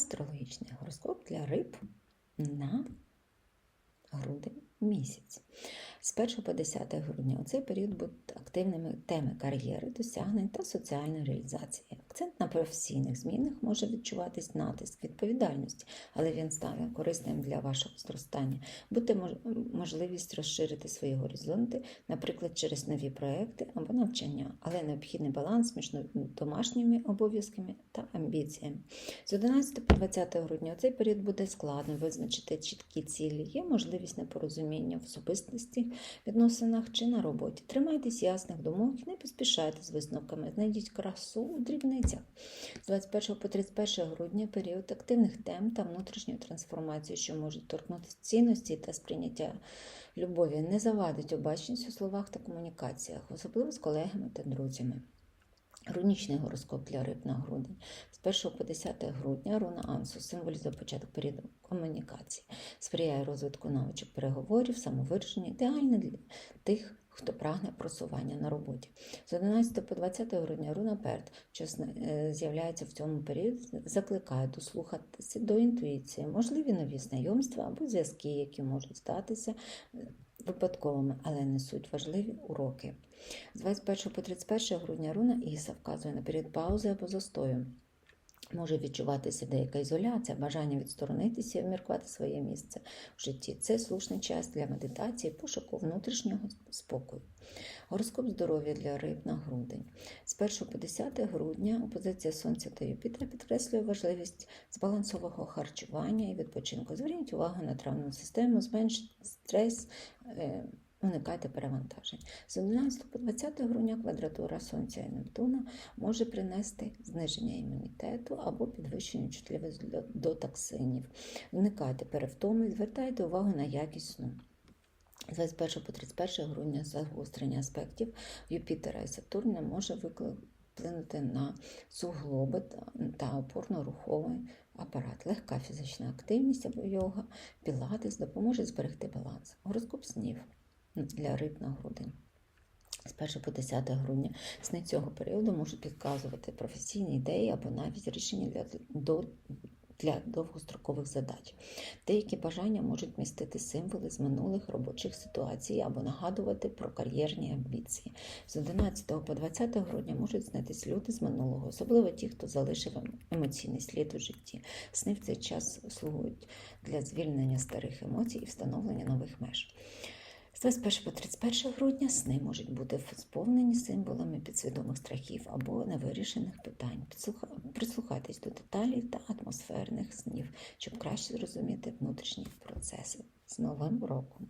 Астрологічний гороскоп для риб на грудень місяць. З 1 по 10 грудня у цей період будуть активними теми кар'єри, досягнень та соціальної реалізації. Акцент на професійних змінах може відчуватись натиск відповідальності, але він стане корисним для вашого зростання. Буде можливість розширити свої горизонти, наприклад, через нові проекти або навчання, але необхідний баланс між домашніми обов'язками та амбіціями. З 11 по 20 грудня цей період буде складно визначити чіткі цілі. Є можливість непорозуміння в особистості, відносинах чи на роботі. Тримайтесь ясних думок не поспішайте з висновками. Знайдіть красу у дрібницях. З 21 по 31 грудня період активних тем та внутрішньої трансформації, що можуть торкнутися цінності та сприйняття любові, не завадить обачність у словах та комунікаціях, особливо з колегами та друзями. Рунічний гороскоп для риб на грудень. З 1 по 10 грудня руна Ансу символізує початок періоду комунікації, сприяє розвитку навичок переговорів, самовираження, ідеальне для тих, хто прагне просування на роботі. З 11 по 20 грудня руна Перт, що е, з'являється в цьому періоді, закликає дослухатися до інтуїції, можливі нові знайомства або зв'язки, які можуть статися е, випадковими, але несуть важливі уроки. З 21 по 31 грудня руна Іса вказує на період паузи або застою. Може відчуватися деяка ізоляція, бажання відсторонитися і вміркувати своє місце в житті. Це слушний час для медитації, пошуку внутрішнього спокою. Гороскоп здоров'я для риб на грудень. З 1 по 10 грудня опозиція Сонця та Юпітера підкреслює важливість збалансового харчування і відпочинку. Зверніть увагу на травну систему, зменшіть стрес. Уникайте перевантажень. З 11 по 20 грудня квадратура Сонця і Нептуна може принести зниження імунітету або підвищення чутливості до- токсинів. Уникайте перевтоми, звертайте увагу на якість сну. З 21 по 31 грудня загострення аспектів Юпітера і Сатурна може викли- вплинути на суглоби та опорно-руховий апарат. Легка фізична активність або йога, пілатес допоможе зберегти баланс. Гороскоп снів для риб на грудень. З 1 по 10 грудня сни цього періоду можуть підказувати професійні ідеї або навіть рішення для, до, для довгострокових задач. Деякі бажання можуть містити символи з минулих робочих ситуацій або нагадувати про кар'єрні амбіції. З 11 по 20 грудня можуть снитись люди з минулого, особливо ті, хто залишив ем- емоційний слід у житті. Сни в цей час слугують для звільнення старих емоцій і встановлення нових меж. З 21 по 31 грудня сни можуть бути сповнені символами підсвідомих страхів або невирішених питань. Прислухайтесь до деталей та атмосферних снів, щоб краще зрозуміти внутрішні процеси. З Новим роком!